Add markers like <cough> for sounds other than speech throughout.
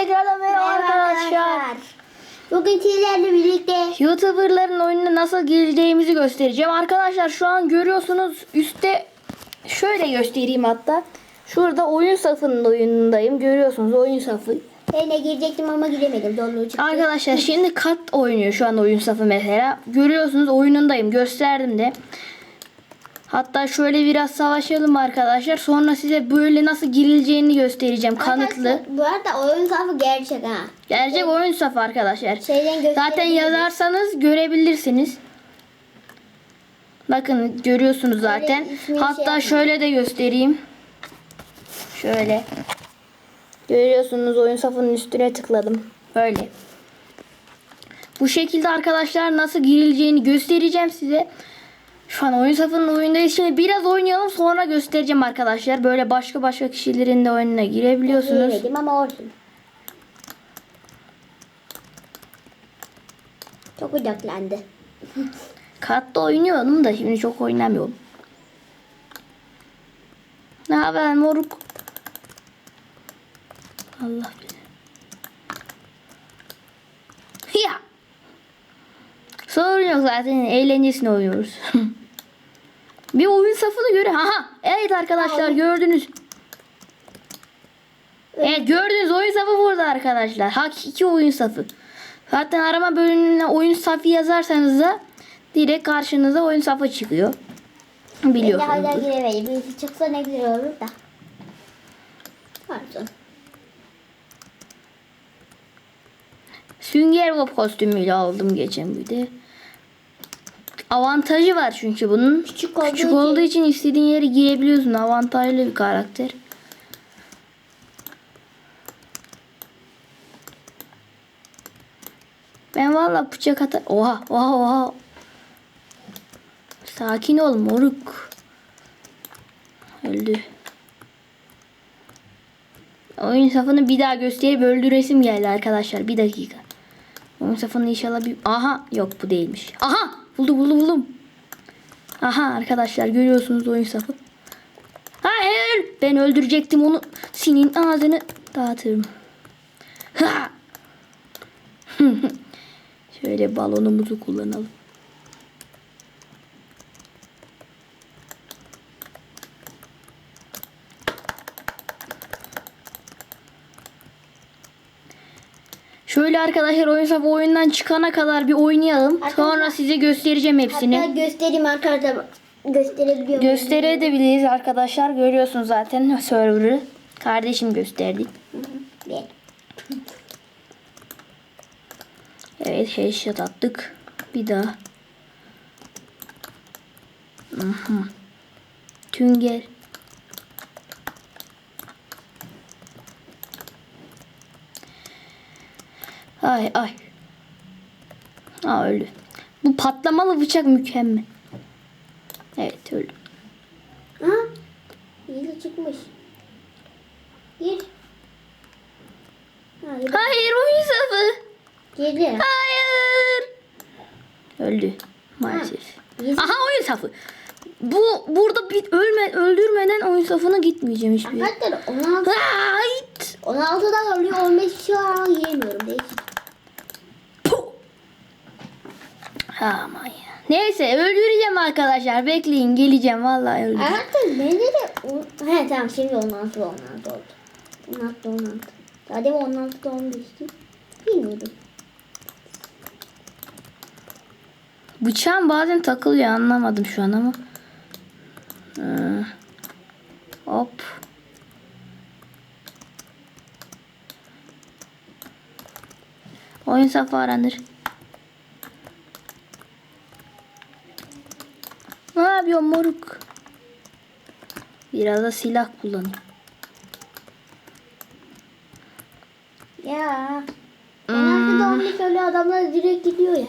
tekrardan merhaba arkadaşlar. Bugün sizlerle birlikte YouTuber'ların oyununa nasıl gireceğimizi göstereceğim. Arkadaşlar şu an görüyorsunuz üstte şöyle göstereyim hatta. Şurada oyun safının oyunundayım. Görüyorsunuz oyun safı. ben de girecektim ama giremedim. Zorluğu çıktı. Arkadaşlar şimdi kat oynuyor şu an oyun safı mesela. Görüyorsunuz oyunundayım. Gösterdim de. Hatta şöyle biraz savaşalım arkadaşlar. Sonra size böyle nasıl girileceğini göstereceğim kanıtlı. Bu arada oyun safı gerçek ha. Gerçek oyun safı arkadaşlar. Şeyden. Zaten yazarsanız görebilirsiniz. Bakın görüyorsunuz zaten. şey Hatta yapma. şöyle de göstereyim. Şöyle. Görüyorsunuz oyun safının üstüne tıkladım. Böyle. Bu şekilde arkadaşlar nasıl girileceğini göstereceğim size. Şu an oyun safının oyundayız. Şimdi biraz oynayalım sonra göstereceğim arkadaşlar. Böyle başka başka kişilerin de oyununa girebiliyorsunuz. Giremedim ama olsun. Çok odaklandı. <laughs> Katta oynuyordum da şimdi çok oynamıyorum. Ne haber moruk? Allah bilir. Ya. Sorun yok zaten eğlencesine oynuyoruz. <laughs> Bir oyun safını göre. Aha. Evet arkadaşlar gördünüz. Evet gördünüz oyun safı burada arkadaşlar. Hakiki oyun safı. Zaten arama bölümüne oyun safı yazarsanız da direkt karşınıza oyun safı çıkıyor. Ben de hala Biliyorsunuz. giremedim. Birisi çıksa ne güzel olur da. Pardon. Sünger Bob kostümüyle aldım geçen bir de. Avantajı var çünkü bunun. Küçük olduğu Küçük için. olduğu için istediğin yere girebiliyorsun. Avantajlı bir karakter. Ben valla bıçak atar. Oha oha oha. Sakin ol moruk. Öldü. Oyun safını bir daha gösterip öldüresim geldi arkadaşlar. Bir dakika. Oyun safını inşallah bir... Aha yok bu değilmiş. Aha buldum buldum buldum. Aha arkadaşlar görüyorsunuz oyun safı. Hayır ben öldürecektim onu. Senin ağzını dağıtırım. Ha! <laughs> Şöyle balonumuzu kullanalım. Şöyle arkadaşlar oyun safı oyundan çıkana kadar bir oynayalım. Arkadaşlar- Sonra size göstereceğim hepsini. Hatta göstereyim arkadaşlar. Gösterebiliyor muyum? Gösterebiliriz arkadaşlar. Görüyorsunuz zaten server'ı. Kardeşim gösterdi. Ben. Evet headshot attık. Bir daha. Aha. Tünger. Ay ay. Aa öldü. Bu patlamalı bıçak mükemmel. Evet öldü. Ha? Yedi çıkmış. Gir. Ha, yedi. Hayır oyun safı. Girdi. Hayır. Öldü maalesef. Yedi. Aha oyun safı. Bu burada bir ölme öldürmeden oyun safına gitmeyeceğim hiçbir. Arkadaşlar 16, Hayt. 16'dan oluyor 15 kişi var ama yiyemiyorum. Değişik. Aman ya. Neyse öldüreceğim arkadaşlar. Bekleyin geleceğim vallahi öldüreceğim. Arkadaşlar bende de... He tamam şimdi 16 16 oldu. 16 16. Zaten 16 15'ti. Bilmiyordum. Bıçağım bazen takılıyor anlamadım şu an ama. Ee, hop. Oyun safı aranır. Ne yapıyorsun moruk? Biraz da silah kullanayım. Ya. Hmm. 16'da 15 öyle adamlar direkt gidiyor ya.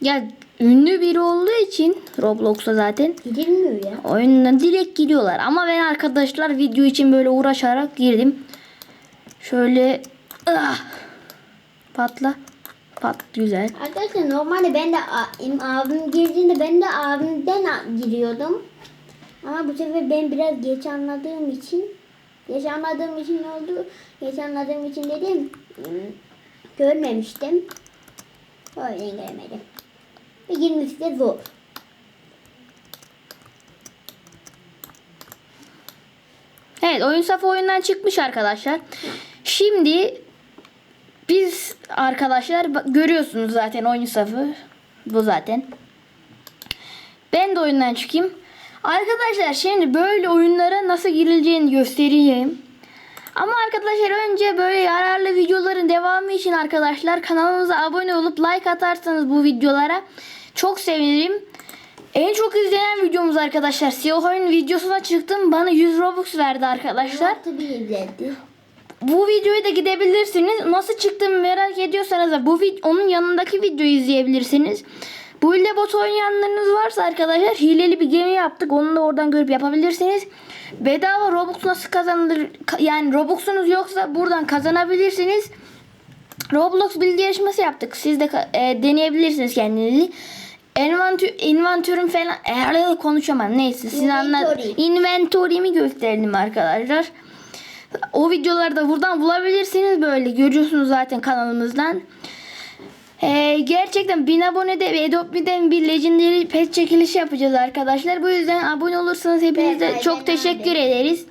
Ya ünlü biri olduğu için Roblox'ta zaten Gidilmiyor ya. oyununa direkt giriyorlar. Ama ben arkadaşlar video için böyle uğraşarak girdim. Şöyle ah, patla. Pat güzel. Arkadaşlar normalde ben de abim girdiğinde ben de abimden giriyordum. Ama bu sefer ben biraz geç anladığım için Geç anladığım için oldu. Geç anladığım için dedim. hmm, Görmemiştim. O yüzden göremedim. Ve girmesi de zor. Evet oyun safı oyundan çıkmış arkadaşlar. Şimdi biz arkadaşlar görüyorsunuz zaten oyun safı. Bu zaten. Ben de oyundan çıkayım. Arkadaşlar şimdi böyle oyunlara nasıl girileceğini göstereceğim. Ama arkadaşlar önce böyle yararlı videoların devamı için arkadaşlar kanalımıza abone olup like atarsanız bu videolara çok sevinirim. En çok izlenen videomuz arkadaşlar. Siyah oyun videosuna çıktım. Bana 100 Robux verdi arkadaşlar. Bu videoyu da gidebilirsiniz. Nasıl çıktığımı merak ediyorsanız da bu onun yanındaki videoyu izleyebilirsiniz. Bu ile bot oynayanlarınız varsa arkadaşlar hileli bir gemi yaptık. Onu da oradan görüp yapabilirsiniz. Bedava Robux nasıl kazanılır? Ka- Yani Robux'unuz yoksa buradan kazanabilirsiniz. Roblox bilgi yarışması yaptık. Siz de e, deneyebilirsiniz kendinizi. Envantür, inventörüm falan eee konuşamam. Neyse siz anlat. Inventory. Inventory'mi gösterelim arkadaşlar. O videoları da buradan bulabilirsiniz böyle. Görüyorsunuz zaten kanalımızdan. Ee, gerçekten 1000 abonede ve Adobe'den bir Legendary pet çekilişi yapacağız arkadaşlar. Bu yüzden abone olursanız hepinize Ben- çok ben teşekkür abi. ederiz.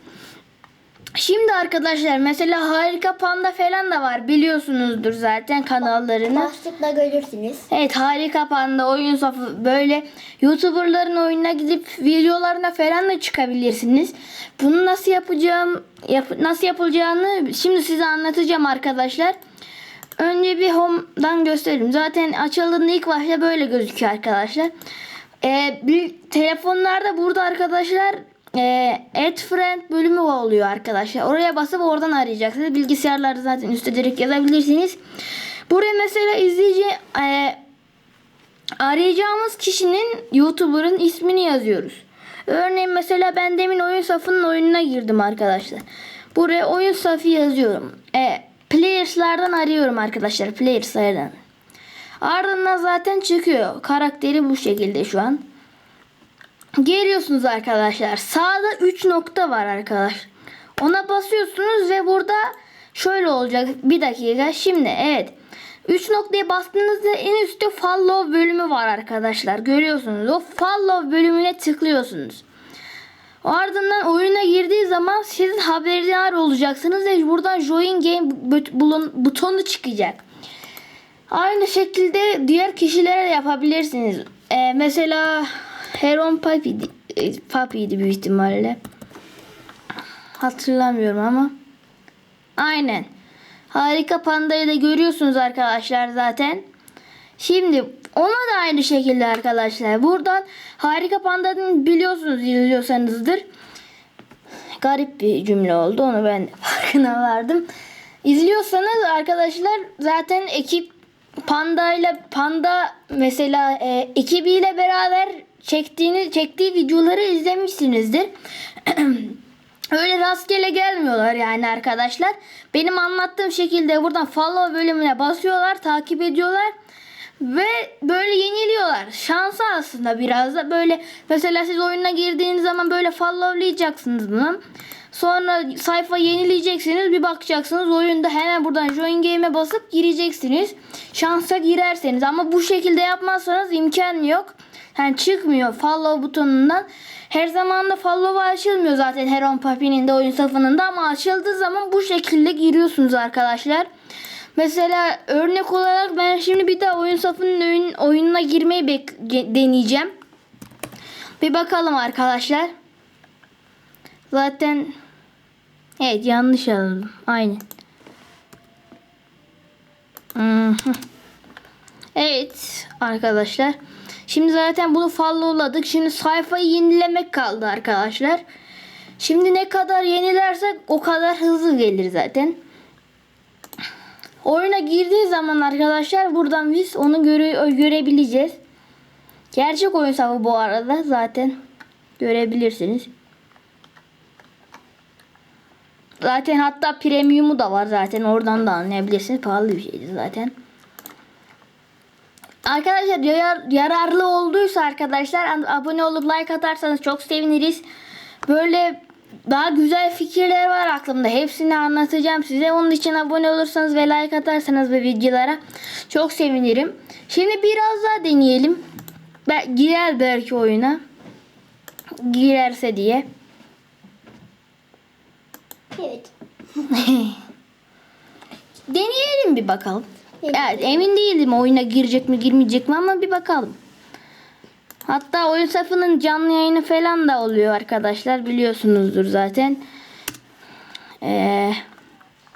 Şimdi arkadaşlar mesela Harika Panda falan da var biliyorsunuzdur zaten kanallarını. Başlıkla görürsünüz. Evet harika panda oyun safı böyle youtuberların oyununa gidip videolarına falan da çıkabilirsiniz. Bunu nasıl yapacağım yap- nasıl yapılacağını şimdi size anlatacağım arkadaşlar. Önce bir home'dan göstereyim. Zaten açıldığında ilk başta böyle gözüküyor arkadaşlar. Ee, bir telefonlarda burada arkadaşlar e, Add Friend bölümü oluyor arkadaşlar. Oraya basıp oradan arayacaksınız. Bilgisayarlarda zaten üstte direkt yazabilirsiniz. Buraya mesela izleyici e, arayacağımız kişinin YouTuber'ın ismini yazıyoruz. Örneğin mesela ben demin oyun safının oyununa girdim arkadaşlar. Buraya oyun safı yazıyorum. E, players'lardan arıyorum arkadaşlar. Players'lardan. Ardından zaten çıkıyor. Karakteri bu şekilde şu an. Geliyorsunuz arkadaşlar. Sağda 3 nokta var arkadaş. Ona basıyorsunuz ve burada şöyle olacak. Bir dakika. Şimdi evet. 3 noktaya bastığınızda en üstte follow bölümü var arkadaşlar. Görüyorsunuz. O follow bölümüne tıklıyorsunuz. Ardından oyuna girdiği zaman siz haberdar olacaksınız ve buradan join game butonu çıkacak. Aynı şekilde diğer kişilere de yapabilirsiniz. Ee, mesela Heron Papi'ydi, e, Papi'ydi büyük ihtimalle. Hatırlamıyorum ama. Aynen. Harika Panda'yı da görüyorsunuz arkadaşlar zaten. Şimdi ona da aynı şekilde arkadaşlar. Buradan Harika Panda'nın biliyorsunuz izliyorsanızdır. Garip bir cümle oldu. Onu ben <laughs> farkına vardım. İzliyorsanız arkadaşlar zaten ekip Panda ile Panda mesela e, ekibiyle beraber çektiğini çektiği videoları izlemişsinizdir. <clears throat> Öyle rastgele gelmiyorlar yani arkadaşlar. Benim anlattığım şekilde buradan follow bölümüne basıyorlar, takip ediyorlar ve böyle yeniliyorlar. Şansı aslında biraz da böyle mesela siz oyuna girdiğiniz zaman böyle followlayacaksınız bunu. Sonra sayfa yenileyeceksiniz bir bakacaksınız oyunda hemen buradan join game'e basıp gireceksiniz. Şansa girerseniz ama bu şekilde yapmazsanız imkan yok. Yani çıkmıyor follow butonundan. Her zaman da follow açılmıyor zaten Heron Papi'nin de oyun safının da ama açıldığı zaman bu şekilde giriyorsunuz arkadaşlar. Mesela örnek olarak ben şimdi bir daha oyun safının oyun, oyununa girmeyi deneyeceğim. Bir bakalım arkadaşlar. Zaten evet yanlış yazdım. Aynen. Evet arkadaşlar. Şimdi zaten bunu followladık. Şimdi sayfayı yenilemek kaldı arkadaşlar. Şimdi ne kadar yenilersek o kadar hızlı gelir zaten. Oyuna girdiği zaman arkadaşlar buradan biz onu göre görebileceğiz. Gerçek oyun savı bu arada zaten görebilirsiniz. Zaten hatta premium'u da var zaten oradan da anlayabilirsiniz. Pahalı bir şeydi zaten. Arkadaşlar yarar, yararlı olduysa arkadaşlar abone olup like atarsanız çok seviniriz. Böyle daha güzel fikirler var aklımda. Hepsini anlatacağım size. Onun için abone olursanız ve like atarsanız bu videolara çok sevinirim. Şimdi biraz daha deneyelim. Ben, girer belki oyuna. Girerse diye. Evet. <laughs> Deneyelim bir bakalım. Evet, emin değilim oyuna girecek mi girmeyecek mi ama bir bakalım. Hatta oyun safının canlı yayını falan da oluyor arkadaşlar. Biliyorsunuzdur zaten. Ee,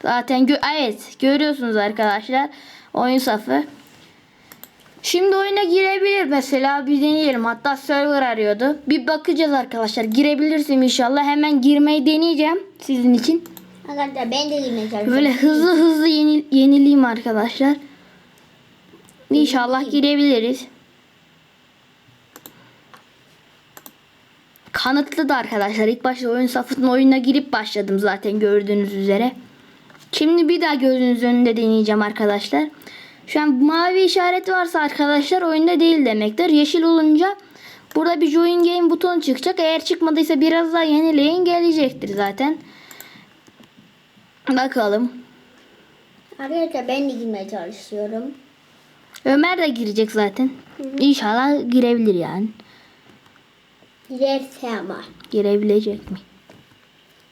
zaten gö- evet görüyorsunuz arkadaşlar. Oyun safı. Şimdi oyuna girebilir mesela bir deneyelim. Hatta server arıyordu. Bir bakacağız arkadaşlar. Girebilirsem inşallah. Hemen girmeyi deneyeceğim sizin için. Arkadaşlar ben de çalışıyorum. Böyle hızlı hızlı yeni, yenileyim arkadaşlar. İnşallah girebiliriz. Kanıtlı da arkadaşlar. İlk başta oyun safının oyununa girip başladım zaten gördüğünüz üzere. Şimdi bir daha gözünüz önünde deneyeceğim arkadaşlar. Şu an mavi işaret varsa arkadaşlar oyunda değil demektir. Yeşil olunca burada bir join game butonu çıkacak. Eğer çıkmadıysa biraz daha yenileyin gelecektir zaten. Bakalım. Arkadaşlar ben de girmeye çalışıyorum. Ömer de girecek zaten. İnşallah girebilir yani. Girerse ama. Girebilecek mi?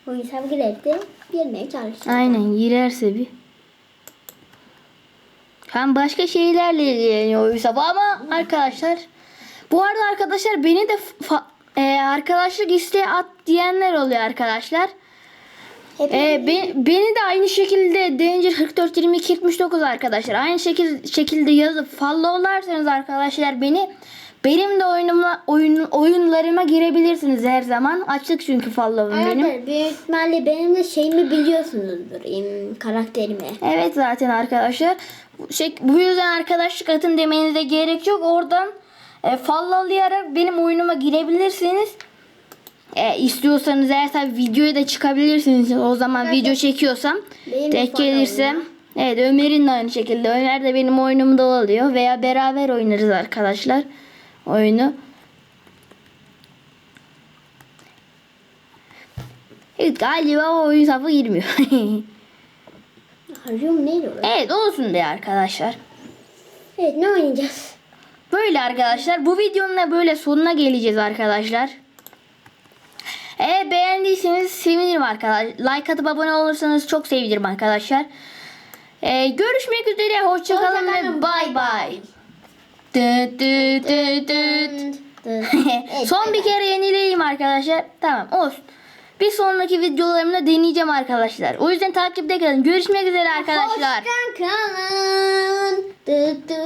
O insan girerse girmeye çalışacağım. Aynen girerse bir. Hem başka şeylerle ilgileniyor Yusuf ama arkadaşlar. Bu arada arkadaşlar beni de e, arkadaşlık isteği at diyenler oluyor arkadaşlar. Hep E, be- beni de aynı şekilde Danger 44 22 79 arkadaşlar. Aynı şekil şekilde yazıp followlarsanız arkadaşlar beni benim de oyunuma oyun oyunlarıma girebilirsiniz her zaman. Açık çünkü follow'um benim. Büyük ihtimalle benim de şeyimi biliyorsunuzdur. karakterimi. Evet zaten arkadaşlar. Bu Şey, bu yüzden arkadaşlık atın demenize gerek yok. Oradan e, followlayarak benim oyunuma girebilirsiniz. E, istiyorsanız eğer tabii videoya da çıkabilirsiniz. O zaman Evet. video çekiyorsam Benim de denk gelirsem. Evet Ömer'in de aynı şekilde. Ömer de benim oyunumda oluyor. Veya beraber oynarız arkadaşlar. Oyunu. Evet galiba o oyun safı girmiyor. Harcıyorum neydi orası? evet olsun diye arkadaşlar. Evet ne oynayacağız? Böyle arkadaşlar. Bu videonun da böyle sonuna geleceğiz arkadaşlar. Beğendiyseniz sevinirim arkadaşlar. Like atıp abone olursanız çok sevinirim arkadaşlar. Ee, görüşmek üzere. Hoşçakalın ve Hoşçakalın, bay bay. <laughs> Son bir kere yenileyim arkadaşlar. Tamam olsun. Bir sonraki videolarımda deneyeceğim arkadaşlar. O yüzden takipte kalın. Görüşmek üzere arkadaşlar. Hoşça kalın. Dı dı